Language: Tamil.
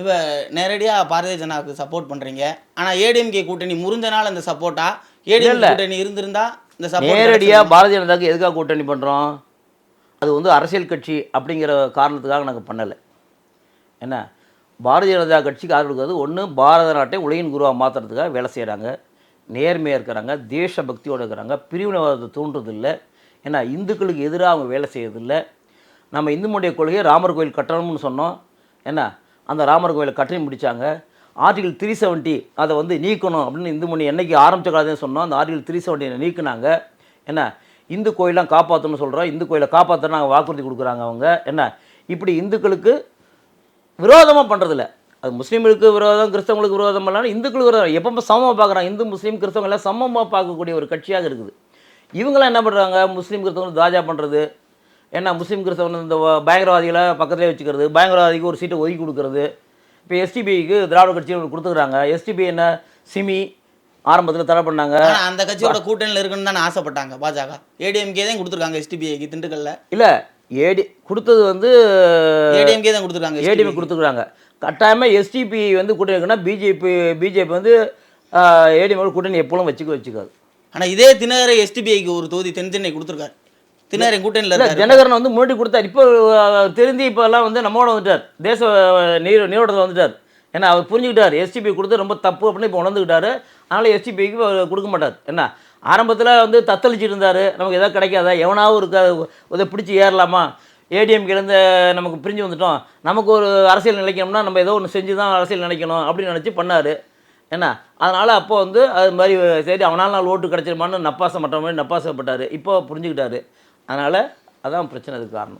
இப்போ நேரடியாக பாரதிய ஜனதாவுக்கு சப்போர்ட் பண்ணுறீங்க ஆனால் ஏடிஎம்கே கூட்டணி முறிஞ்சனால இந்த சப்போர்ட்டா ஏடிஎம். கூட்டணி இருந்திருந்தா இந்த சப்போர்ட் நேரடியாக பாரதிய ஜனதாக்கு எதுக்காக கூட்டணி பண்ணுறோம் அது வந்து அரசியல் கட்சி அப்படிங்கிற காரணத்துக்காக நாங்கள் பண்ணலை. என்ன? பாரதிய ஜனதா கட்சிக்கு ஆதரவு கொடுக்கறது ஒன்று பாரத நாட்டை உலகின் குருவாக மாற்றுறதுக்காக வேலை செய்கிறாங்க நேர்மையாக இருக்கிறாங்க தேசபக்தியோடு இருக்கிறாங்க பிரிவினவாதத்தை தூண்டுறதில்ல. ஏன்னா இந்துக்களுக்கு எதிராக அவங்க வேலை செய்யறதில்ல. நம்ம இந்து மொழிய கொள்கையை ராமர் கோயில் கட்டணும்னு சொன்னோம். என்ன? அந்த ராமர் கோயிலை கட்டி முடித்தாங்க ஆர்டிகல் த்ரீ செவன்ட்டி அதை வந்து நீக்கணும் அப்படின்னு இந்து மணி என்னைக்கு ஆரம்பிச்ச காலத்தையும் சொன்னோம். அந்த ஆர்டிகல் த்ரீ செவன்ட்டியை நீக்குனாங்க. என்ன? இந்து கோயிலாம் காப்பாற்றணும்னு சொல்கிறோம் இந்து கோயிலை காப்பாற்ற நாங்கள் வாக்குறுதி கொடுக்குறாங்க அவங்க. என்ன? இப்படி இந்துக்களுக்கு விரோதமாக பண்ணுறதில்ல அது முஸ்லீம்களுக்கு விரோதம் கிறிஸ்தவங்களுக்கு விரோதம் இல்லாமல் இந்துக்களுக்கு விரோதம் எப்போ சமமாக பார்க்குறாங்க. இந்து முஸ்லீம் கிறிஸ்தவங்க எல்லாம் சமமாக பார்க்கக்கூடிய ஒரு கட்சியாக இருக்குது. இவங்களாம் என்ன பண்ணுறாங்க முஸ்லீம் கிறிஸ்தவங்களுக்கு தாஜா பண்ணுறது ஏன்னா முஸ்லீம் கிறிஸ்தவன் இந்த பயங்கரவாதிகளை பக்கத்துலேயே வச்சுக்கிறது பயங்கரவாதிக்கு ஒரு சீட்டை ஒதுக்கி கொடுக்கறது. இப்போ எஸ்டிபிக்கு திராவிட கட்சி ஒன்று கொடுத்துக்கிறாங்க எஸ்டிபி என்ன? சிமி ஆரம்பத்தில் தடை பண்ணாங்க. அந்த கட்சியோட கூட்டணியில் இருக்குன்னு தானே ஆசைப்பட்டாங்க பாஜக. ஏடிஎம்கே தான் கொடுத்துருக்காங்க எஸ்டிபிஐக்கு திண்டுக்கல்ல. இல்லை ஏடி கொடுத்தது வந்து ஏடிஎம்கே தான் கொடுத்துருக்காங்க ஏடிஎம் கொடுத்துக்கிறாங்க கட்டாயமாக எஸ்டிபி வந்து கூட்டணி இருக்குன்னா பிஜேபி பிஜேபி வந்து ஏடிஎம் கூட்டணி எப்பொழுதும் வச்சுக்க வச்சுக்காது. ஆனால் இதே தினகரை எஸ்டிபிஐக்கு ஒரு தொகுதி தென் சென்னை கொடுத்துருக்காரு. தினகரை கூட்டணியில் தினகரன் வந்து முன்னாடி கொடுத்தார். இப்போ திருந்தி இப்போல்லாம் வந்து நம்மோட வந்துட்டார். தேச நீர் நீரோட்டத்தில் வந்துட்டார். ஏன்னா அவர் புரிஞ்சுக்கிட்டார். எஸ்டிபி கொடுத்து ரொம்ப தப்பு அப்படின்னு இப்போ உணர்ந்துக்கிட்டாரு. அதனால் எஸ்டிபிக்கு கொடுக்க மாட்டார். என்ன? ஆரம்பத்தில் வந்து தத்தளிச்சிட்டு இருந்தார். நமக்கு எதாவது கிடைக்காதா? எவனாவும் இருக்காது இதை பிடிச்சி ஏறலாமா? ஏடிஎம்கேலேருந்து நமக்கு பிரிஞ்சு வந்துட்டோம். நமக்கு ஒரு அரசியல் நிலைக்கணும்னா நம்ம ஏதோ ஒன்று செஞ்சு தான் அரசியல் நினைக்கணும் அப்படின்னு நினச்சி பண்ணார். என்ன? அதனால் அப்போ வந்து அது மாதிரி சரி அவனால் நாள் ஓட்டு கிடச்சிருமான்னு நப்பாசம் மற்ற மாதிரி நப்பாசப்பட்டார். இப்போ புரிஞ்சுக்கிட்டாரு. அதனால் அதான் பிரச்சனை அதுக்கு காரணம்.